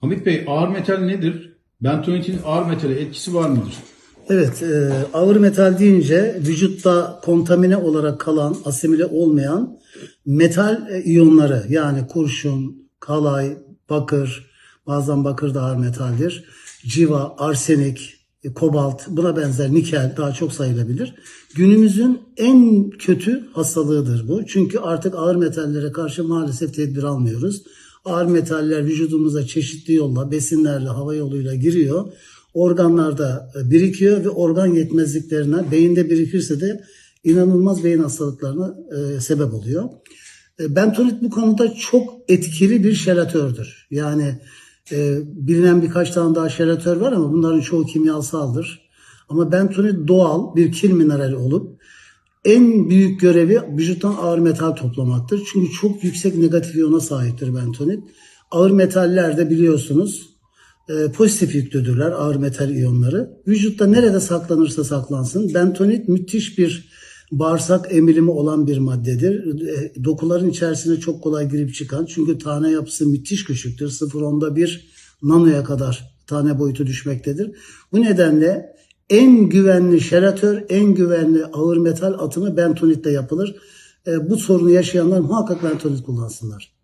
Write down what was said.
Hamit Bey ağır metal nedir? Bentonitin ağır metale etkisi var mıdır? Evet, e, ağır metal deyince vücutta kontamine olarak kalan, asimile olmayan metal e, iyonları yani kurşun, kalay, bakır, bazen bakır da ağır metaldir, civa, arsenik, e, kobalt, buna benzer nikel daha çok sayılabilir. Günümüzün en kötü hastalığıdır bu. Çünkü artık ağır metallere karşı maalesef tedbir almıyoruz. Ağır metaller vücudumuza çeşitli yolla, besinlerle, hava yoluyla giriyor. Organlarda e, birikiyor ve organ yetmezliklerine, beyinde birikirse de inanılmaz beyin hastalıklarına e, sebep oluyor. E, Bentonit bu konuda çok etkili bir şelatördür. Yani e, bilinen birkaç tane daha şelatör var ama bunların çoğu kimyasaldır. Ama bentonit doğal bir kil minerali olup en büyük görevi vücuttan ağır metal toplamaktır. Çünkü çok yüksek negatif iyona sahiptir bentonit. Ağır metaller de biliyorsunuz e, pozitif yüklüdürler ağır metal iyonları. Vücutta nerede saklanırsa saklansın bentonit müthiş bir bağırsak emilimi olan bir maddedir. E, dokuların içerisine çok kolay girip çıkan çünkü tane yapısı müthiş küçüktür. 0.10'da 1 nanoya kadar tane boyutu düşmektedir. Bu nedenle en güvenli şeratör, en güvenli ağır metal atımı bentonitle yapılır. E, bu sorunu yaşayanlar muhakkak bentonit kullansınlar.